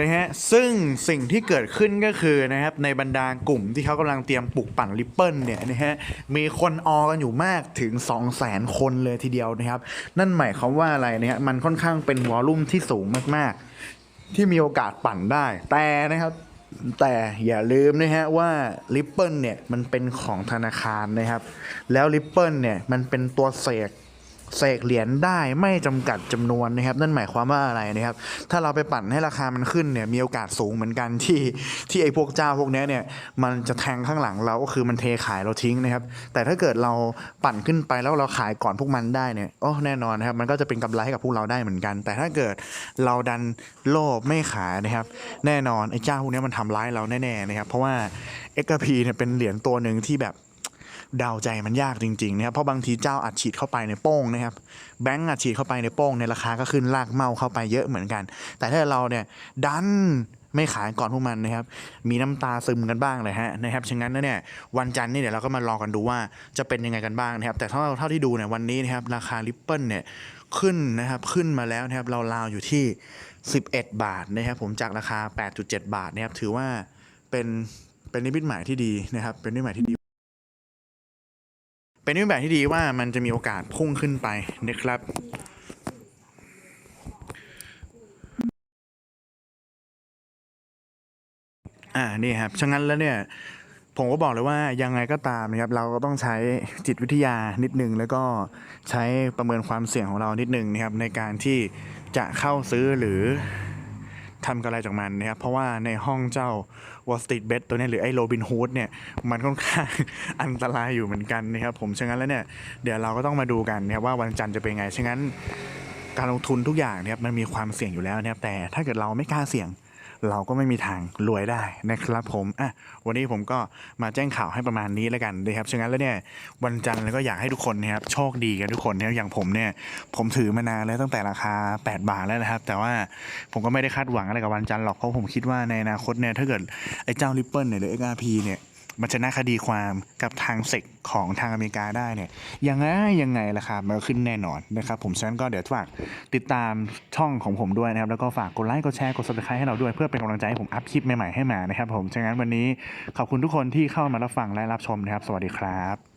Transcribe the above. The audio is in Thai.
นะฮะซึ่งสิ่งที่เกิดขึ้นก็คือนะครับในบรรดากลุ่มที่เขากำลังเตรียมปลุกปั่นริปเปิลเนี่ยนะฮะมีคนออกันอยู่มากถึง 2 0 0 0 0 0 คนเลยทีเดียวนะครับ นั่นหมายความว่าอะไรนะฮะมันค่อนข้างเป็นวอลลุ่มที่สูงมากๆ ที่มีโอกาสปั่นได้แต่นะครับแต่อย่าลืมนะฮะว่า Ripple เนี่ยมันเป็นของธนาคารนะครับ แล้ว Ripple เนี่ยมันเป็นตัวเสก เสกเหรียญได้ไม่จำกัดจำนวนนะครับ นั่นหมายความว่าอะไรนะครับ ถ้าเราไปปั่นให้ราคามันขึ้นเนี่ยมีโอกาสสูงเหมือนกันที่ที่ไอ้พวกเจ้าพวกเนี้ยเนี่ยมันจะแทงข้างหลังเราก็คือมันเทขายเราทิ้งนะครับ แต่ถ้าเกิดเราปั่นขึ้นไปแล้วเราขายก่อนพวกมันได้เนี่ยโอ้แน่นอนนะครับ มันก็จะเป็นกำไรให้กับพวกเราได้เหมือนกัน แต่ถ้าเกิดเราดันโลภไม่ขายนะครับ แน่นอนไอ้เจ้าพวกเนี้ยมันทำร้ายเราแน่ๆนะครับ เพราะว่า XRP เนี่ยเป็นเหรียญตัวหนึ่งที่แบบ เดาใจมันยากจริงๆนะครับเพราะบางทีเจ้าอัดฉีดเข้าไปในโป้งนะครับแบงก์อัดฉีดเข้าไปในโป้งในราคาก็ขึ้นลากเมาเข้าไปเยอะเหมือนกัน แต่ถ้าเราเนี่ยดันไม่ขายก่อนพวกมันนะครับ มีน้ำตาซึมกันบ้างเลยฮะนะครับฉะนั้นเนี่ยวันจันทร์นี่เดี๋ยวเราก็มารอกันดูว่าจะเป็นยังไงกันบ้างนะครับ แต่เท่าเท่าที่ดูเนี่ยวันนี้นะครับราคาริปเปิลเนี่ยขึ้นนะครับขึ้นมาแล้วนะครับเราราวอยู่ที่ 11 บาทนะครับผมจากราคา 8.7 บาทนะครับถือว่าเป็นเป็นนิมิตหมายที่ดีนะครับเป็นนิมิตหมายที่ดี เป็นนิมิตหมายที่ดีว่ามันจะมีโอกาสพุ่งขึ้นไปนะครับอ่านี่ครับฉะนั้นแล้วเนี่ยผมก็บอกเลยว่ายังไงก็ตามนะครับเราก็ต้องใช้จิตวิทยานิดนึงแล้วก็ใช้ประเมินความเสี่ยงของเรานิดนึงนะครับในการที่จะเข้าซื้อหรือ ทำกำไรจากมันนะครับ เพราะว่าในห้องเจ้า Wall Street Bet ตัวนี้หรือไอ้โรบินฮูดเนี่ย มันค่อนข้าง อันตรายอยู่เหมือนกันนะครับผมฉะนั้นแล้วเนี่ย เดี๋ยวเราก็ต้องมาดูกันนะครับว่าวันจันทร์จะเป็นไงฉะนั้นการลงทุนทุกอย่างเนี่ยมันมีความเสี่ยงอยู่แล้วนะครับแต่ถ้าเกิดเราไม่กล้าเสี่ยง เราก็ไม่มีทางรวยได้นะครับผมอะวันนี้ผมก็มาแจ้งข่าวให้ประมาณนี้แล้วกันนะครับฉะนั้นแล้วเนี่ยวันจันทร์แล้วก็อยากให้ทุกคนนะครับโชคดีกันทุกคนนะครับอย่างผมเนี่ยผมถือมานานแล้วตั้งแต่ราคา 8 บาทแล้วนะครับ แต่ว่าผมก็ไม่ได้คาดหวังอะไรกับวันจันทร์หรอกเพราะผมคิดว่าในอนาคตเนี่ยถ้าเกิดไอ้เจ้าริปเปิลเนี่ยหรือ XRP เนี่ย มันชนะคดีความกับทางเซกของทางอเมริกาได้เนี่ยยังไงยังไงราคามันขึ้นแน่นอนนะครับผมฉะนั้นก็เดี๋ยวฝากติดตามช่องของผมด้วยนะครับ แล้วก็ฝากกดไลค์กดแชร์กดซับสไครต์ให้เราด้วยเพื่อเป็นกำลังใจให้ผมอัพคลิปใหม่ๆให้มานะครับผมฉะนั้นวันนี้ขอบคุณทุกคนที่เข้ามารับฟังและรับชมนะครับ สวัสดีครับ